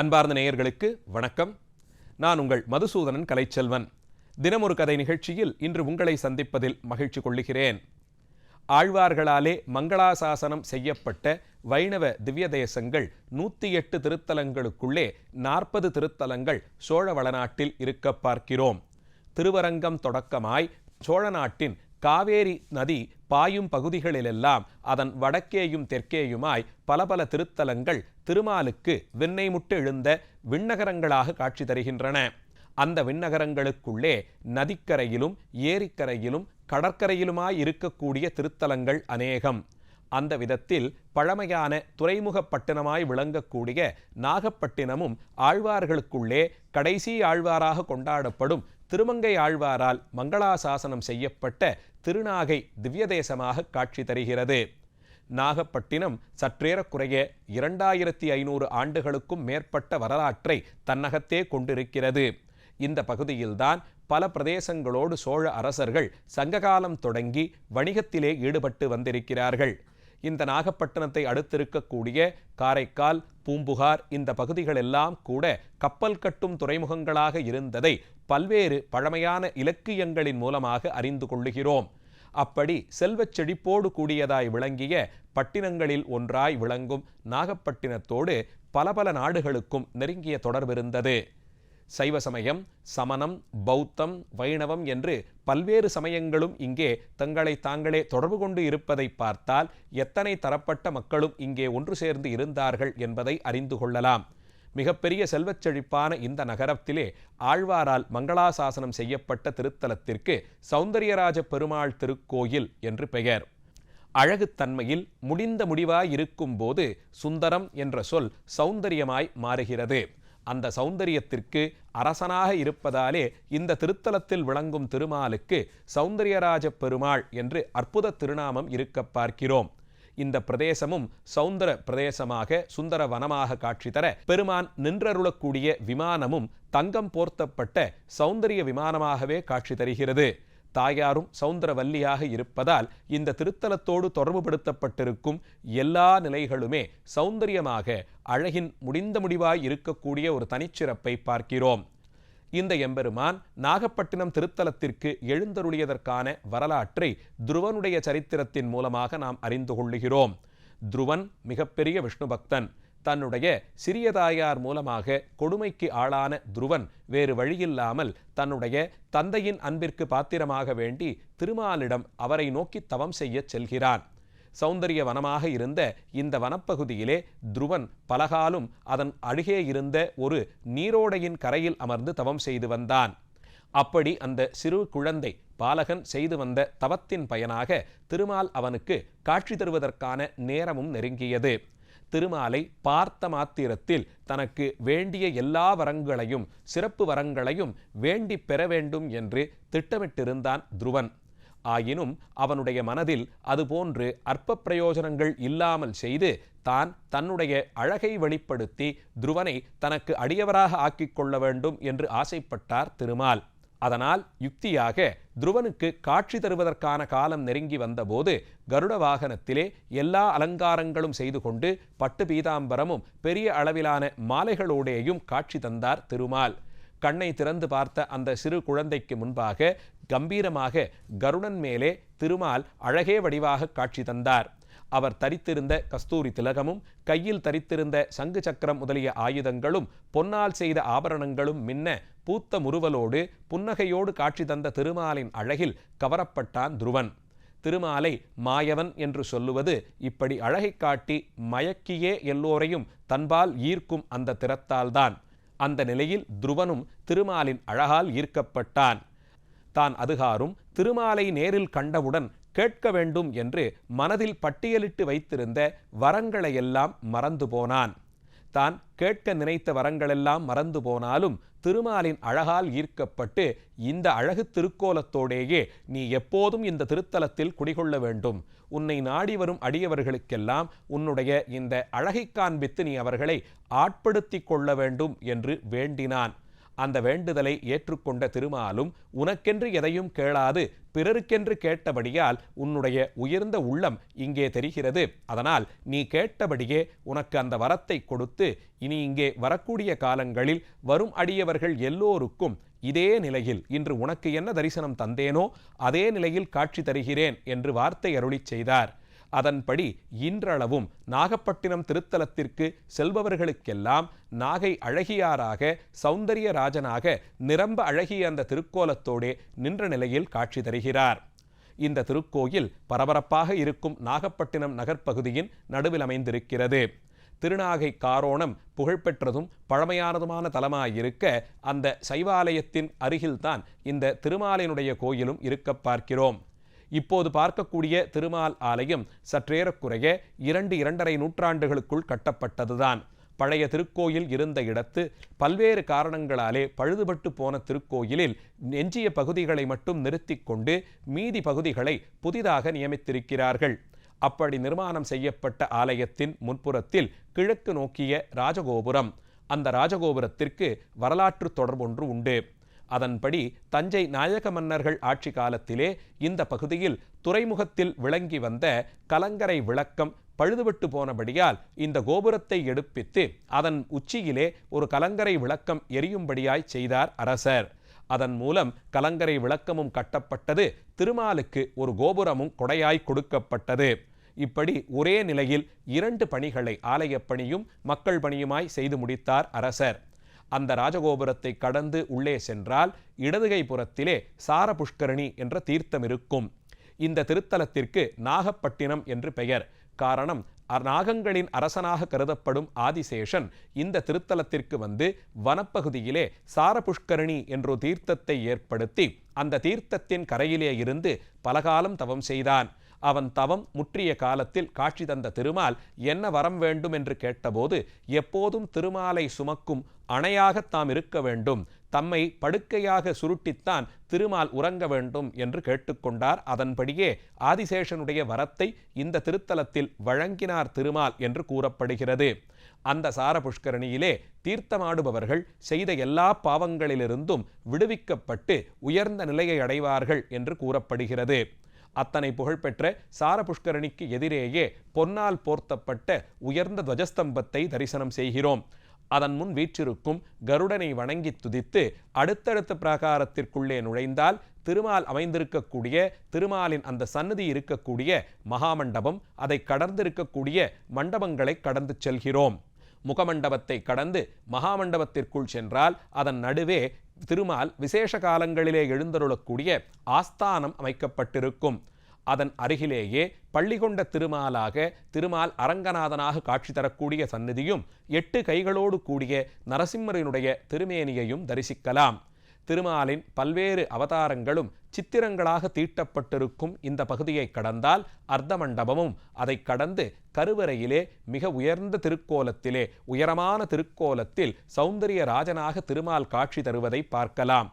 அன்பார்ந்த நேயர்களுக்கு வணக்கம். நான் உங்கள் மதுசூதனன் கலைச்செல்வன். தினமொரு கதை நிகழ்ச்சியில் இன்று உங்களை சந்திப்பதில் மகிழ்ச்சி கொள்ளுகிறேன். ஆழ்வார்களாலே மங்களாசாசனம் செய்யப்பட்ட வைணவ திவ்ய தேசங்கள் நூற்றி எட்டு திருத்தலங்களுக்குள்ளே நாற்பது திருத்தலங்கள் சோழ வளநாட்டில் இருக்க பார்க்கிறோம். திருவரங்கம் தொடக்கமாய் சோழ நாட்டின் காவேரி நதி பாயும் பகுதிகளிலெல்லாம் அதன் வடக்கேயும் தெற்கேயுமாய் பல பல திருத்தலங்கள் திருமாலுக்கு விண்ணை முட்டு எழுந்த விண்ணகரங்களாக காட்சி தருகின்றன. அந்த விண்ணகரங்களுக்குள்ளே நதிக்கரையிலும் ஏரிக்கரையிலும் கடற்கரையிலுமாய் இருக்கக்கூடிய திருத்தலங்கள் அநேகம். அந்த விதத்தில் பழமையான துறைமுகப்பட்டினமாய் விளங்கக்கூடிய நாகப்பட்டினமும் ஆழ்வார்களுக்குள்ளே கடைசி ஆழ்வாராக கொண்டாடப்படும் திருமங்கை ஆழ்வாரால் மங்களாசாசனம் செய்யப்பட்ட திருநாகை திவ்யதேசமாக காட்சி தருகிறது. நாகப்பட்டினம் சற்றேறக்குறைய இரண்டாயிரத்தி ஐநூறு ஆண்டுகளுக்கும் மேற்பட்ட வரலாற்றை தன்னகத்தே கொண்டிருக்கிறது. இந்த பகுதியில்தான் பல பிரதேசங்களோடு சோழ அரசர்கள் சங்ககாலம் தொடங்கி வணிகத்திலே ஈடுபட்டு வந்திருக்கிறார்கள். இந்த நாகப்பட்டினத்தை அடுத்திருக்கக்கூடிய காரைக்கால் பூம்புகார் இந்த பகுதிகளெல்லாம் கூட கப்பல் கட்டும் துறைமுகங்களாக இருந்ததை பல்வேறு பழமையான இலக்கியங்களின் மூலமாக அறிந்து கொள்ளுகிறோம். அப்படி செல்வச் செழிப்போடு கூடியதாய் விளங்கிய பட்டினங்களில் ஒன்றாய் விளங்கும் நாகப்பட்டினத்தோடு பல பல நாடுகளுக்கும் நெருங்கிய தொடர்பிருந்தது. சைவ சமயம் சமணம் பௌத்தம் வைணவம் என்று பல்வேறு சமயங்களும் இங்கே தங்களை தாங்களே தொடர்பு கொண்டு இருப்பதை பார்த்தால் எத்தனை தரப்பட்ட மக்களும் இங்கே ஒன்று சேர்ந்து இருந்தார்கள் என்பதை அறிந்து கொள்ளலாம். மிகப்பெரிய செல்வச் செழிப்பான இந்த நகரத்திலே ஆழ்வாரால் மங்களாசாசனம் செய்யப்பட்ட திருத்தலத்திற்கு சௌந்தரியராஜ பெருமாள் திருக்கோயில் என்று பெயர். அழகுத்தன்மையில் முடிந்த முடிவாய் இருக்கும்போது சுந்தரம் என்ற சொல் சௌந்தரியமாய் மாறுகிறது. அந்த சௌந்தரியத்திற்கு அரசனாக இருப்பதாலே இந்த திருத்தலத்தில் விளங்கும் திருமாலுக்கு சௌந்தரியராஜ பெருமாள் என்று அற்புத திருநாமம் இருக்க பார்க்கிறோம். இந்த பிரதேசமும் சௌந்தர பிரதேசமாக சுந்தர வனமாக காட்சி தர பெருமான் நின்றருளக்கூடிய விமானமும் தங்கம் போர்த்தப்பட்ட சௌந்தரிய விமானமாகவே காட்சி தருகிறது. தாயாரும் சௌந்தரவல்லியாக இருப்பதால் இந்த திருத்தலத்தோடு தொடர்புபடுத்தப்பட்டிருக்கும் எல்லா நிலைகளுமே சௌந்தரியமாக அழகின் முடிந்த முடிவாய் இருக்கக்கூடிய ஒரு தனிச்சிறப்பை பார்க்கிறோம். இந்த எம்பெருமான் நாகப்பட்டினம் திருத்தலத்திற்கு எழுந்தருளியதற்கான வரலாற்றை துருவனுடைய சரித்திரத்தின் மூலமாக நாம் அறிந்து கொள்ளுகிறோம். துருவன் மிகப்பெரிய விஷ்ணு பக்தன் தன்னுடைய சிறிய தாயார் மூலமாக கொடுமைக்கு ஆளான துருவன் வேறு வழியில்லாமல் தன்னுடைய தந்தையின் அன்பிற்கு பாத்திரமாக வேண்டி திருமாலிடம் அவரை நோக்கி தவம் செய்யச் செல்கிறான். சௌந்தரிய வனமாக இருந்த இந்த வனப்பகுதியிலே துருவன் பலகாலும் அதன் அழுகே இருந்த ஒரு நீரோடையின் கரையில் அமர்ந்து தவம் செய்து வந்தான். அப்படி அந்த சிறு குழந்தை பாலகன் செய்து வந்த தவத்தின் பயனாக திருமால் அவனுக்கு காட்சி தருவதற்கான நேரமும் நெருங்கியது. திருமாலை பார்த்த மாத்திரத்தில் தனக்கு வேண்டிய எல்லா வரங்களையும் சிறப்பு வரங்களையும் வேண்டி பெற வேண்டும் என்று திட்டமிட்டிருந்தான் துருவன். ஆயினும் அவனுடைய மனதில் அதுபோன்று அற்ப பிரயோஜனங்கள் இல்லாமல் செய்து தான் தன்னுடைய அழகை வெளிப்படுத்தி துருவனை தனக்கு அடியவராக ஆக்கிக் கொள்ள வேண்டும் என்று ஆசைப்பட்டார் திருமால். அதனால் யுக்தியாக துருவனுக்கு காட்சி தருவதற்கான காலம் நெருங்கி வந்தபோது கருட வாகனத்திலே எல்லா அலங்காரங்களும் செய்து கொண்டு பட்டு பீதாம்பரமும் பெரிய அளவிலான மாலைகளோடேயும் காட்சி தந்தார் திருமால். கண்ணை திறந்து பார்த்த அந்த சிறு குழந்தைக்கு முன்பாக கம்பீரமாக கருடன் மேலே திருமால் அழகே வடிவாக காட்சி தந்தார். அவர் தரித்திருந்த கஸ்தூரி திலகமும் கையில் தரித்திருந்த சங்கு சக்கரம் முதலிய ஆயுதங்களும் பொன்னால் செய்த ஆபரணங்களும் மின்ன பூத்த முறுவலோடு புன்னகையோடு காட்சி தந்த திருமாலின் அழகில் கவரப்பட்டான் துருவன். திருமாலை மாயவன் என்று சொல்லுவது இப்படி அழகை காட்டி மயக்கியே எல்லோரையும் தன்பால் ஈர்க்கும் அந்த திறத்தால்தான். அந்த நிலையில் துருவனும் திருமாலின் அழகால் ஈர்க்கப்பட்டான். தான் அதுகாரும் திருமாலை நேரில் கண்டவுடன் கேட்க வேண்டும் என்று மனதில் பட்டியலிட்டு வைத்திருந்த வரங்களையெல்லாம் மறந்து போனான். தான் கேட்க நினைத்த வரங்களெல்லாம் மறந்து போனாலும் திருமாலின் அழகால் ஈர்க்கப்பட்டு இந்த அழகு திருக்கோலத்தோடேயே நீ எப்போதும் இந்த திருத்தலத்தில் குடிகொள்ள வேண்டும். உன்னை நாடி வரும் அடியவர்களுக்கெல்லாம் உன்னுடைய இந்த அழகை காண்பித்து நீ அவர்களை ஆட்படுத்தி கொள்ள வேண்டும் என்று வேண்டினான். அந்த வேண்டுதலை ஏற்றுக்கொண்ட திருமாலும் உனக்கென்று எதையும் கேளாது பிறருக்கென்று கேட்டபடியால் உன்னுடைய உயர்ந்த உள்ளம் இங்கே தெரிகிறது. அதனால் நீ கேட்டபடியே உனக்கு அந்த வரத்தை கொடுத்து இனி இங்கே வரக்கூடிய காலங்களில் வரும் அடியவர்கள் எல்லோருக்கும் இதே நிலையில் இன்று உனக்கு என்ன தரிசனம் தந்தேனோ அதே நிலையில் காட்சி தருகிறேன் என்று வார்த்தை அருளிச் செய்தார். அதன்படி இன்றளவும் நாகப்பட்டினம் திருத்தலத்திற்கு செல்பவர்களுக்கெல்லாம் நாகை அழகியாராக சௌந்தரியராஜனாக நிரம்ப அழகிய அந்த திருக்கோலத்தோடே நின்ற நிலையில் காட்சி தருகிறார். இந்த திருக்கோயில் பரபரப்பாக இருக்கும் நாகப்பட்டினம் நகர்ப்பகுதியின் நடுவில் அமைந்திருக்கிறது. திருநாகை காரோணம் புகழ்பெற்றதும் பழமையானதுமான தலமாயிருக்க அந்த சைவாலயத்தின் அருகில்தான் இந்த திருமாலையினுடைய கோயிலும் இருக்க பார்க்கிறோம். இப்போது பார்க்கக்கூடிய திருமால் ஆலயம் சற்றேறக்குறைய இரண்டு இரண்டரை நூற்றாண்டுகளுக்குள் கட்டப்பட்டதுதான். பழைய திருக்கோயில் இருந்த இடத்து பல்வேறு காரணங்களாலே பழுதுபட்டு போன திருக்கோயிலில் எஞ்சிய பகுதிகளை மட்டும் நிறுத்தி கொண்டு மீதி பகுதிகளை புதிதாக நியமித்திருக்கிறார்கள். அப்படி நிர்மாணம் செய்யப்பட்ட ஆலயத்தின் முன்புறத்தில் கிழக்கு நோக்கிய ராஜகோபுரம். அந்த ராஜகோபுரத்திற்கு வரலாற்று தொடர்பொன்று உண்டு. அதன்படி தஞ்சை நாயக மன்னர்கள் ஆட்சி காலத்திலே இந்த பகுதியில் துறைமுகத்தில் விளங்கி வந்த கலங்கரை விளக்கம் பழுதுபட்டு போனபடியால் இந்த கோபுரத்தை எடுப்பித்து அதன் உச்சியிலே ஒரு கலங்கரை விளக்கம் எரியும்படியாய் செய்தார் அரசர். அதன் மூலம் கலங்கரை விளக்கமும் கட்டப்பட்டது திருமாலுக்கு ஒரு கோபுரமும் கொடையாய் கொடுக்கப்பட்டது. இப்படி ஒரே நிலையில் இரண்டு பணிகளை ஆலயப் பணியும் மக்கள் பணியுமாய் செய்து முடித்தார் அரசர். அந்த ராஜகோபுரத்தை கடந்து உள்ளே சென்றால் இடதுகை புறத்திலே சாரபுஷ்கரணி என்ற தீர்த்தம் இருக்கும். இந்த திருத்தலத்திற்கு நாகப்பட்டினம் என்று பெயர். காரணம் நாகங்களின் அரசனாக கருதப்படும் ஆதிசேஷன் இந்த திருத்தலத்திற்கு வந்து வனப்பகுதியிலே சாரபுஷ்கரணி என்ற தீர்த்தத்தை ஏற்படுத்தி அந்த தீர்த்தத்தின் கரையிலே இருந்து பலகாலம் தவம் செய்தான். அவன் தவம் முற்றிய காலத்தில் காட்சி தந்த திருமால் என்ன வரம் வேண்டும் என்று கேட்டபோது எப்போதும் திருமாலை சுமக்கும் அணையாக தாம் இருக்க வேண்டும். தம்மை படுக்கையாக சுருட்டித்தான் திருமால் உறங்க வேண்டும் என்று கேட்டுக்கொண்டார். அதன்படியே ஆதிசேஷனுடைய வரத்தை இந்த திருத்தலத்தில் வழங்கினார் திருமால் என்று கூறப்படுகிறது. அந்த சார புஷ்கரணியிலே தீர்த்தமாடுபவர்கள் செய்த எல்லா பாவங்களிலிருந்தும் விடுவிக்கப்பட்டு உயர்ந்த நிலையை அடைவார்கள் என்று கூறப்படுகிறது. அத்தனை புகழ்பெற்ற சார புஷ்கரணிக்கு எதிரேயே பொன்னால் போர்த்தப்பட்ட உயர்ந்த துவஜஸ்தம்பத்தை தரிசனம் செய்கிறோம். அதன் முன் வீற்றிருக்கும் கருடனை வணங்கி துதித்து அடுத்தடுத்த பிரகாரத்திற்குள்ளே நுழைந்தால் திருமால் அமைந்திருக்கக்கூடிய திருமாலின் அந்த சன்னதி இருக்கக்கூடிய மகாமண்டபம் அதை கடந்திருக்கக்கூடிய மண்டபங்களை கடந்து செல்கிறோம். முகமண்டபத்தை கடந்து மகாமண்டபத்திற்குள் சென்றால் அதன் நடுவே திருமால் விசேஷ காலங்களிலே எழுந்தருளக்கூடிய ஆஸ்தானம் அமைக்கப்பட்டிருக்கும். அதன் அருகிலேயே பள்ளிகொண்ட திருமாலாக திருமால் அரங்கநாதனாக காட்சி தரக்கூடிய சந்நிதியும் எட்டு கைகளோடு கூடிய நரசிம்மரினுடைய திருமேனியையும் தரிசிக்கலாம். திருமாலின் பல்வேறு அவதாரங்களும் சித்திரங்களாக தீட்டப்பட்டிருக்கும் இந்த பகுதியை கடந்தால் அர்த்த மண்டபமும் அதை கடந்து கருவறையிலே மிக உயர்ந்த திருக்கோலத்திலே உயரமான திருக்கோலத்தில் சௌந்தரிய ராஜனாக திருமால் காட்சி தருவதை பார்க்கலாம்.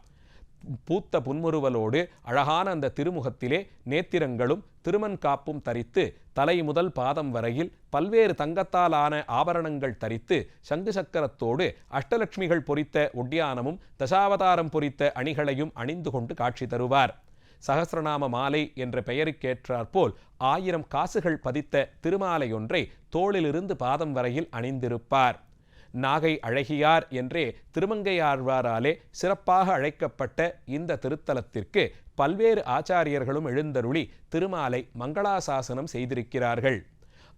பூத்த புன்முறுவலோடு அழகான அந்த திருமுகத்திலே நேத்திரங்களும் திருமன் காப்பும் தரித்து தலை முதல் பாதம் வரையில் பல்வேறு தங்கத்தாலான ஆபரணங்கள் தரித்து சங்கு சக்கரத்தோடு அஷ்டலட்சுமிகள் பொறித்த ஒட்டியானமும் தசாவதாரம் பொறித்த அணிகளையும் அணிந்து கொண்டு காட்சி தருவார். சகசிரநாம மாலை என்ற பெயருக்கேற்றாற்போல் ஆயிரம் காசுகள் பதித்த திருமாலையொன்றை தோளிலிருந்து பாதம் வரையில் அணிந்திருப்பார். நாகை அழகியார் என்றே திருமங்கையாழ்வாராலே சிறப்பாக அழைக்கப்பட்ட இந்த திருத்தலத்திற்கு பல்வேறு ஆச்சாரியர்களும் எழுந்தருளி திருமாலை மங்களாசாசனம் செய்திருக்கிறார்கள்.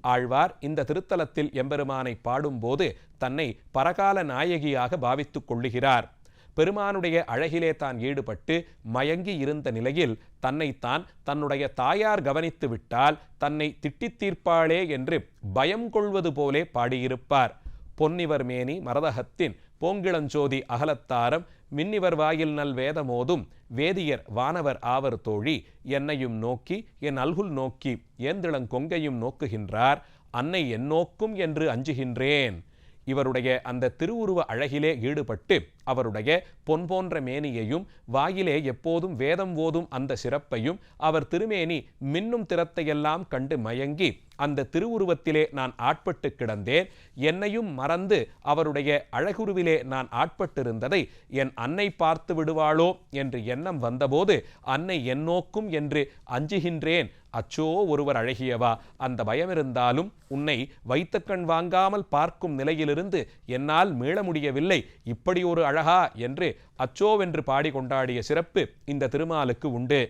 ஆழ்வார் இந்த திருத்தலத்தில் எம்பெருமானை பாடும்போது தன்னை பரகால நாயகியாக பாவித்துக் கொள்ளுகிறார். பெருமானுடைய அழகிலே தான் ஈடுபட்டு மயங்கி இருந்த நிலையில் தன்னைத்தான் தன்னுடைய தாயார் கவனித்து விட்டால் தன்னை திட்டித் தீர்ப்பாளே என்று பயம் கொள்வது போலே பாடியிருப்பார். பொன்னிவர் மேனி மரதகத்தின் போங்கிளஞ்சோதி அகலத்தாரம் மின்னிவர் வாயில் நல் வேதமோதும் வேதியர் வானவர் ஆவர் தோழி என்னையும் நோக்கி என் அல்குல் நோக்கி ஏந்திளங்கொங்கையும் நோக்குகின்றார் அன்னை என் நோக்கும் என்று அஞ்சுகின்றேன். இவருடைய அந்த திருவுருவ அழகிலே ஈடுபட்டு அவருடைய பொன் போன்ற மேனியையும் வாயிலே எப்போதும் வேதம் ஓதும் அந்த சிறப்பையும் அவர் திருமேனி மின்னும் திறத்தையெல்லாம் கண்டு மயங்கி அந்த திருவுருவத்திலே நான் ஆட்பட்டு கிடந்தேன். என்னையும் மறந்து அவருடைய அழகுருவிலே நான் ஆட்பட்டிருந்ததை என் அன்னை பார்த்து விடுவாளோ என்று எண்ணம் வந்தபோது அன்னை என்னோக்கும் என்று அஞ்சுகின்றேன். அச்சோ ஒருவர் அழகியவா? அந்த பயமிருந்தாலும் உன்னை வைத்த கண் வாங்காமல் பார்க்கும் நிலையிலிருந்து என்னால் மீள முடியவில்லை. இப்படி ஒரு அழகா என்று அச்சோவென்று பாடி கொண்டாடிய சிறப்பு இந்த திருமாலுக்கு உண்டு.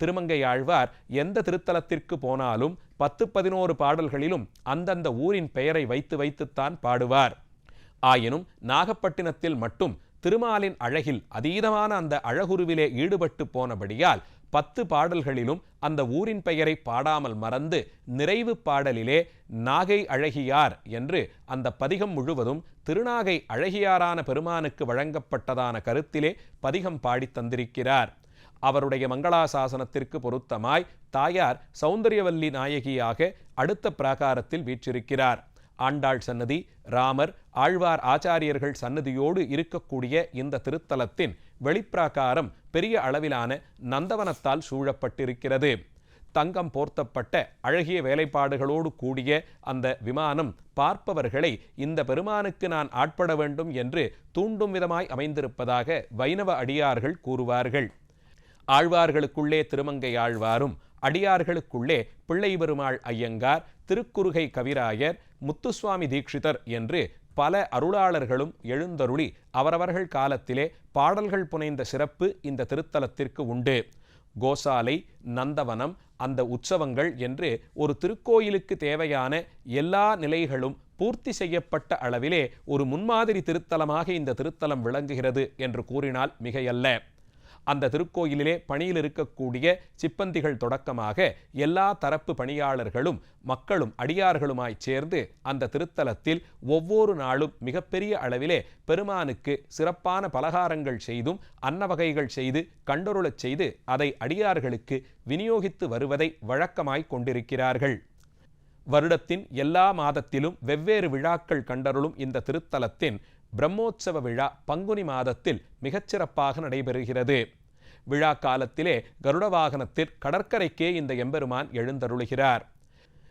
திருமங்கை ஆழ்வார் எந்த திருத்தலத்திற்கு போனாலும் பத்து பதினோரு பாடல்களிலும் அந்தந்த ஊரின் பெயரை வைத்து வைத்துத்தான் பாடுவார். ஆயினும் நாகப்பட்டினத்தில் மட்டும் திருமாலின் அழகில் அதீதமான அந்த அழகுருவிலே ஈடுபட்டு போனபடியால் பத்து பாடல்களிலும் அந்த ஊரின் பெயரை பாடாமல் மறந்து நிறைவு பாடலிலே நாகை அழகியார் என்று அந்த பதிகம் முழுவதும் திருநாகை அழகியாரான பெருமானுக்கு வழங்கப்பட்டதான கருத்திலே பதிகம் பாடித் தந்திருக்கிறார். அவருடைய மங்களாசாசனத்திற்கு பொருத்தமாய் தாயார் சௌந்தரியவல்லி நாயகியாக அடுத்த பிராகாரத்தில் வீற்றிருக்கிறார். ஆண்டாள் சன்னதி ராமர் ஆழ்வார் ஆச்சாரியர்கள் சன்னதியோடு இருக்கக்கூடிய இந்த திருத்தலத்தின் வெளிப்பிராகாரம் பெரிய அளவிலான நந்தவனத்தால் சூழப்பட்டிருக்கிறது. தங்கம் போர்த்தப்பட்ட அழகிய வேலைப்பாடுகளோடு கூடிய அந்த விமானம் பார்ப்பவர்களை இந்த பெருமானுக்கு நான் ஆட்பட வேண்டும் என்று தூண்டும் விதமாய் அமைந்திருப்பதாக வைணவ அடியார்கள் கூறுவார்கள். ஆழ்வார்களுக்குள்ளே திருமங்கை ஆழ்வாரும் அடியார்களுக்குள்ளே பிள்ளை பெருமாள் ஐயங்கார் திருக்குறுகை கவிராயர் முத்துசுவாமி தீட்சிதர் என்று பல அருளாளர்களும் எழுந்தருளி அவரவர்கள் காலத்திலே பாடல்கள் புனைந்த சிறப்பு இந்த திருத்தலத்திற்கு உண்டு. கோசாலை நந்தவனம் அந்த உற்சவங்கள் என்று ஒரு திருக்கோயிலுக்கு தேவையான எல்லா நிலைகளும் பூர்த்தி செய்யப்பட்ட அளவிலே ஒரு முன்மாதிரி திருத்தலமாக இந்த திருத்தலம் விளங்குகிறது என்று கூறினால் மிகையல்ல. அந்த திருக்கோயிலிலே பணியில் இருக்கக்கூடிய சிப்பந்திகள் தொடக்கமாக எல்லா தரப்பு பணியாளர்களும் மக்களும் அடியார்களுமாய் சேர்ந்து அந்த திருத்தலத்தில் ஒவ்வொரு நாளும் மிகப்பெரிய அளவிலே பெருமானுக்கு சிறப்பான பலகாரங்கள் செய்தும் அன்னவகைகள் செய்து கண்டொருளச் செய்து அதை அடியார்களுக்கு விநியோகித்து வருவதை வழக்கமாய் கொண்டிருக்கிறார்கள். வருடத்தின் எல்லா மாதத்திலும் வெவ்வேறு விழாக்கள் கண்டருளும் இந்த திருத்தலத்தின் பிரம்மோற்சவ விழா பங்குனி மாதத்தில் மிகச்சிறப்பாக நடைபெறுகிறது. விழா காலத்திலே கருட வாகனத்தில் கடற்கரைக்கே இந்த எம்பெருமான் எழுந்தருளுகிறார்.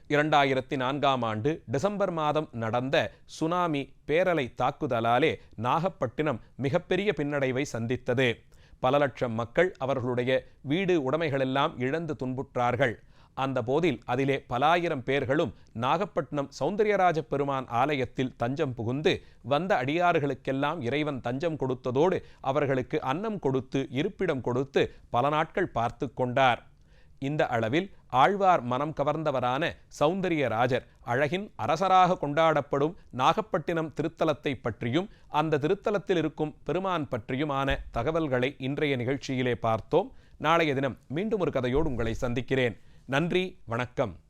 இரண்டாயிரத்தி நான்காம் ஆண்டு டிசம்பர் மாதம் நடந்த சுனாமி பேரலை தாக்குதலாலே நாகப்பட்டினம் மிகப்பெரிய பின்னடைவை சந்தித்தது. பல லட்சம் மக்கள் அவர்களுடைய வீடு உடைமைகளெல்லாம் இழந்து துன்புற்றார்கள். அந்த போதில் அதிலே பலாயிரம் பேர்களும் நாகப்பட்டினம் சௌந்தரியராஜ பெருமான் ஆலயத்தில் தஞ்சம் புகுந்து வந்த அடியார்களுக்கெல்லாம் இறைவன் தஞ்சம் கொடுத்ததோடு அவர்களுக்கு அன்னம் கொடுத்து இருப்பிடம் கொடுத்து பல நாட்கள் பார்த்து கொண்டார். இந்த அளவில் ஆழ்வார் மனம் கவர்ந்தவரான சௌந்தரியராஜர் அழகின் அரசராக கொண்டாடப்படும் நாகப்பட்டினம் திருத்தலத்தை பற்றியும் அந்த திருத்தலத்தில் இருக்கும் பெருமான் பற்றியுமான தகவல்களை இன்றைய நிகழ்ச்சியிலே பார்த்தோம். நாளைய தினம் மீண்டும் ஒரு கதையோடு உங்களை சந்திக்கிறேன். நன்றி வணக்கம்.